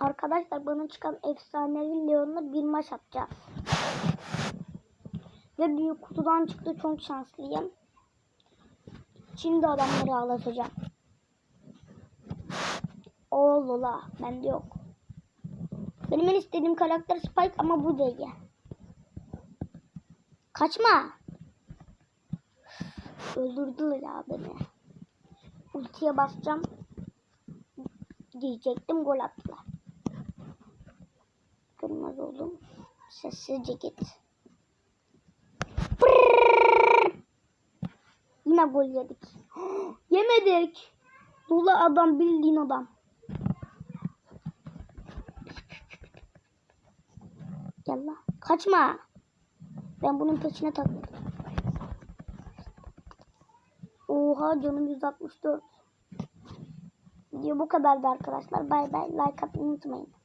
Arkadaşlar bana çıkan efsanevi Leon'la bir maç atacağız. Ve büyük kutudan çıktı çok şanslıyım. Şimdi adamları ağlatacağım. Oo Lola bende yok. Benim en istediğim karakter Spike ama bu değil. Kaçma. Öldürdüler ya beni. Ultiye basacağım. Diyecektim gol attılar. Görmez oldum. Sessizce git. Pırrrr. Yine gol yedik. Yemedik. Dolu adam bildiğin adam. Gel la. Kaçma. Ben bunun peşine takıldım. Oha canım 164. Video bu kadardı arkadaşlar. Bay bay. Like atmayı unutmayın.